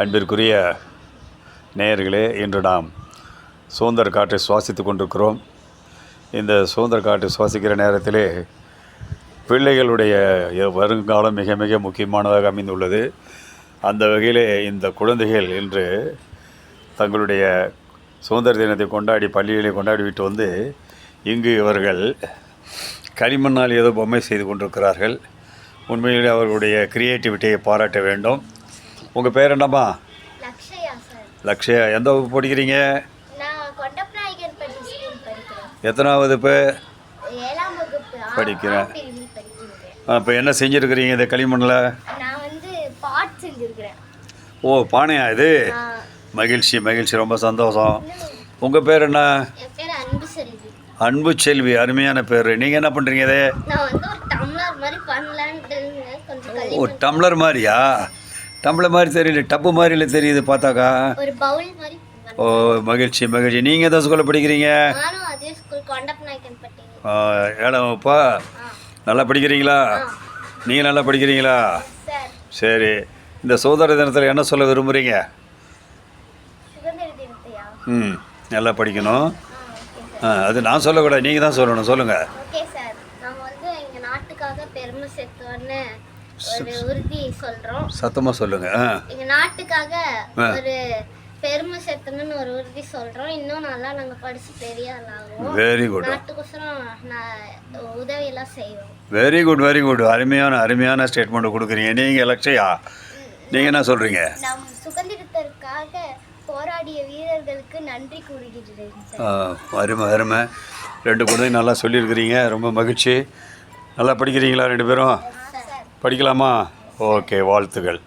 அன்பிற்குரிய நேயர்களே இன்று நாம் சுதந்திர காற்றை சுவாசித்து கொண்டிருக்கிறோம். இந்த சுதந்திர காற்றை சுவாசிக்கிற நேரத்திலே பிள்ளைகளுடைய வருங்காலம் மிக மிக முக்கியமானதாக அமைந்துள்ளது. அந்த வகையிலே இந்த குழந்தைகள் இன்று தங்களுடைய சுதந்திர தினத்தை கொண்டாடி பள்ளிகளை கொண்டாடி விட்டு வந்து இங்கு இவர்கள் களிமண்ணால் ஏதோ பொம்மை செய்து கொண்டிருக்கிறார்கள். உண்மையிலே அவர்களுடைய கிரியேட்டிவிட்டியை பாராட்ட வேண்டும். உங்கள் பேர் என்னம்மா? லக்ஷயா எந்த வகுப்பு படிக்கிறீங்க? எத்தனாவது இப்போ படிக்கிறேன். இப்போ என்ன செஞ்சுருக்கிறீங்க இந்த களிமண்ணில் ஓ பானையா இது? மகிழ்ச்சி மகிழ்ச்சி ரொம்ப சந்தோஷம். உங்கள் பேர் என்ன? அன்பு செல்வி அருமையான பேர். நீங்கள் என்ன பண்ணுறீங்க இது? ஓ டம்ளர் மாதிரியா? டம்ளர் மாதிரி தெரியல டப்பு மாதிரில தெரியுது பார்த்தாக்கா. மாதிரி. ஓ மகிழ்ச்சி மகிழ்ச்சி. நீங்கள் எந்த ஸ்கூலில் படிக்கிறீங்க? ஏழாம் வகுப்பா? நல்லா படிக்கிறீங்களா? நீங்கள் நல்லா படிக்கிறீங்களா? சார். இந்த சுதந்திர தினத்தில் என்ன சொல்ல விரும்புகிறீங்க ம் நல்லா படிக்கணும். ஆ அது நான் சொல்லக்கூடாது. நீங்கள் தான் சொல்லணும். சொல்லுங்கள் ஓகே சார். நம்ம வந்து எங்க நாட்டுக்காக பெருமை சேர்த்தோன்னு உறுதி சொல்றோம். சத்தமாக சொல்லுங்கள் ஆ. எங்க நாட்டுக்காக. ஒரு பெருமை சேர்த்தணும்னு ஒரு உறுதி சொல்றோம். இன்னும் நல்லா நாங்க படிச்சு பெரிய ஆளாகும் வெரி குட் நாட்டுக்கோசரம் உதவி எல்லாம் செய்வோம். வெரி குட் வெரி குட் அருமையான அருமையான ஸ்டேட்மெண்ட் கொடுக்குறீங்க. நீங்கள் லட்சயா? நீங்கள் என்ன சொல்கிறீங்க நம் சுதந்திரத்திற்காக போராடிய வீரர்களுக்கு நன்றி கூறுகிறேன் அருமை அருமை. ரெண்டு குழந்தைங்க நல்லா சொல்லியிருக்கிறீங்க. ரொம்ப மகிழ்ச்சி. நல்லா படிக்கிறீங்களா ரெண்டு பேரும்? படிக்கலாமா? ஓகே வாழ்த்துகள்